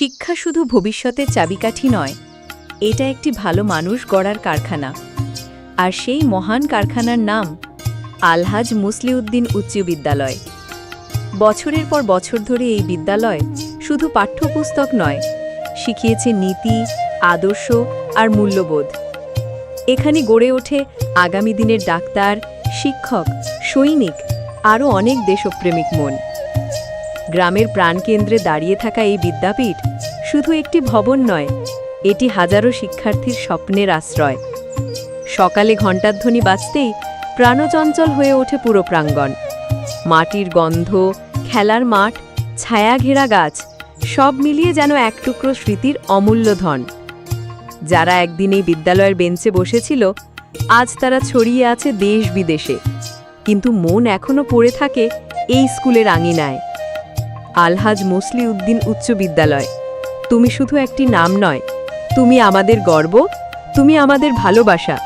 শিক্ষা শুধু ভবিষ্যতের চাবিকাঠি নয়, এটা একটি ভালো মানুষ গড়ার কারখানা। আর সেই মহান কারখানার নাম আলহাজ মুসলিউদ্দিন উচ্চ বিদ্যালয়। বছরের পর বছর ধরে এই বিদ্যালয় শুধু পাঠ্যপুস্তক নয়, শিখিয়েছে নীতি, আদর্শ আর মূল্যবোধ। এখানে গড়ে ওঠে আগামী দিনের ডাক্তার, শিক্ষক, সৈনিক, আরও অনেক দেশপ্রেমিক মন। গ্রামের প্রাণকেন্দ্রে দাঁড়িয়ে থাকা এই বিদ্যাপীঠ শুধু একটি ভবন নয়, এটি হাজারো শিক্ষার্থীর স্বপ্নের আশ্রয়। সকালে ঘণ্টাধ্বনি বাজতেই প্রাণচঞ্চল হয়ে ওঠে পুরো প্রাঙ্গণ। মাটির গন্ধ, খেলার মাঠ ছায়া ঘেরা গাছ, সব মিলিয়ে যেন এক টুকরো স্মৃতির অমূল্য ধন। যারা একদিন এই বিদ্যালয়ের বেঞ্চে বসেছিল, আজ তারা ছড়িয়ে আছে দেশ বিদেশে। কিন্তু মন এখনও পড়ে থাকে এই স্কুলের আঙিনায়। আলহাজ মুসলি উদ্দিন উচ্চ বিদ্যালয়। তুমি শুধু একটি নাম নয়, তুমি আমাদের গর্ব, তুমি আমাদের ভালোবাসা।